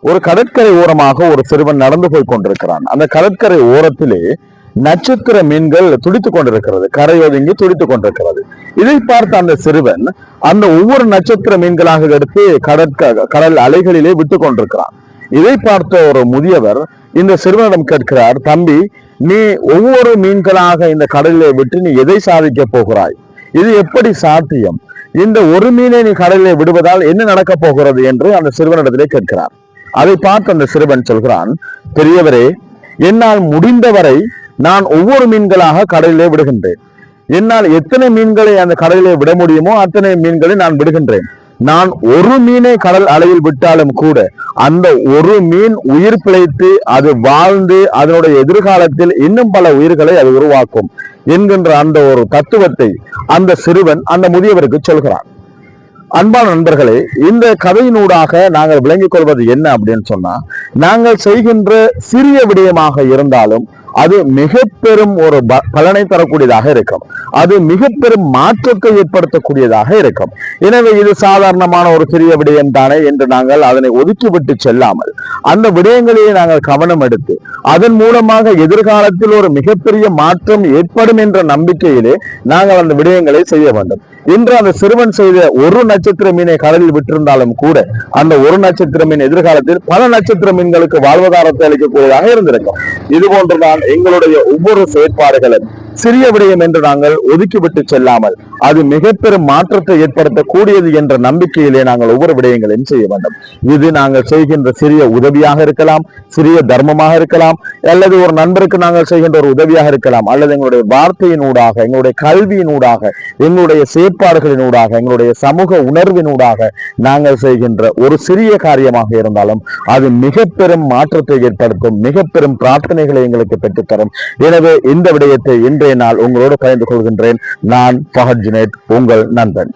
ஒரு கடற்கரை ஓரமாக ஒரு சிறுவன் நடந்து போய் கொண்டிருக்கிறான். அந்த கடற்கரை ஓரத்திலே நட்சத்திர மீன்கள் துடித்துக் கொண்டிருக்கிறது. கரையொதுங்கி துடித்துக் கொண்டிருக்கிறது. இதை பார்த்த அந்த சிறுவன் அந்த ஒவ்வொரு நட்சத்திர மீன்களாக எடுத்து கடற்க கடல் அலைகளிலே விட்டு கொண்டிருக்கிறான். இதை பார்த்த ஒரு முதியவர் இந்த சிறுவனிடம் கேட்கிறார் தம்பி நீ ஒவ்வொரு மீன்களாக இந்த கடலிலே விட்டு நீ எதை சாதிக்க போகிறாய்? இது எப்படி சாத்தியம்? இந்த ஒரு மீனை நீ கடலிலே விடுவதால் என்ன நடக்கப் போகிறது? என்று அந்த சிறுவனிடத்திலே கேட்கிறார். அதை பார்த்து அந்த சிறுவன் சொல்கிறான் பெரியவரே என்னால் முடிந்தவரை நான் ஒவ்வொரு மீன்களாக கடலிலே விடுகின்றேன். என்னால் எத்தனை மீன்களை அந்த கடலிலே விட முடியுமோ அத்தனை மீன்களை நான் விடுகின்றேன். நான் ஒரு மீனை கடல் அலையில் விட்டாலும் கூட அந்த ஒரு மீன் உயிர் பிழைத்து அது வாழ்ந்து அதனுடைய எதிர்காலத்தில் இன்னும் பல உயிர்களை அது உருவாக்கும் என்கின்ற அந்த ஒரு தத்துவத்தை அந்த சிறுவன் அந்த முதியவருக்கு சொல்கிறான். அன்பான நண்பர்களே இந்த கதையினூடாக நாங்கள் விளங்கிக் கொள்வது என்ன அப்படின்னு சொன்னா நாங்கள் செய்கின்ற சிறிய விடயமாக இருந்தாலும் அது மிக பெரும் ஒரு ப- பலனை தரக்கூடியதாக இருக்கும். அது மிக பெரும் மாற்றத்தை ஏற்படுத்தக்கூடியதாக இருக்கும். எனவே இது சாதாரணமான ஒரு சிறிய விடயம் தானே என்று நாங்கள் அதனை ஒதுக்கிவிட்டு செல்லாமல் அந்த விடயங்களையே நாங்கள் கவனம் எடுத்து அதன் மூலமாக எதிர்காலத்தில் ஒரு மிகப்பெரிய மாற்றம் ஏற்படும் என்ற நம்பிக்கையிலே நாங்கள் அந்த விடயங்களை செய்ய வேண்டும். இன்று அந்த சிறுவன் செய்த ஒரு நட்சத்திர மீனை கடலில் விட்டிருந்தாலும் கூட அந்த ஒரு நட்சத்திர மீன் எதிர்காலத்தில் பல நட்சத்திர மீன்களுக்கு வாழ்வாதாரத்தை அளிக்கக்கூடியதாக இருந்திருக்கும். இது போன்றுதான் எங்களுடைய ஒவ்வொரு செயற்பாடுகளும் சிறிய விடயம் என்று நாங்கள் ஒதுக்கிவிட்டு செல்லாமல் அது மிக பெரும் மாற்றத்தை ஏற்படுத்தக்கூடியது என்ற நம்பிக்கையிலே நாங்கள் ஒவ்வொரு விடயங்களையும் செய்ய வேண்டும்? இது நாங்கள் செய்கின்ற சிறிய உதவியாக இருக்கலாம் சிறிய தர்மமாக இருக்கலாம் அல்லது ஒரு நண்பருக்கு நாங்கள் செய்கின்ற ஒரு உதவியாக இருக்கலாம் அல்லது எங்களுடைய வார்த்தையினூடாக எங்களுடைய கல்வியினூடாக எங்களுடைய செயற்பாடுகளினூடாக எங்களுடைய சமூக உணர்வினூடாக நாங்கள் செய்கின்ற ஒரு சிறிய காரியமாக இருந்தாலும் அது மிக பெரும் மாற்றத்தை ஏற்படுத்தும் மிக பெரும் பிரார்த்தனைகளை எங்களுக்கு பெற்றுத்தரும். எனவே இந்த விடயத்தை இன்றைய நாள் உங்களோடு பகிர்ந்து கொள்கின்றேன். நான் பகத் ஜுனேத் உங்கள் நண்பன்.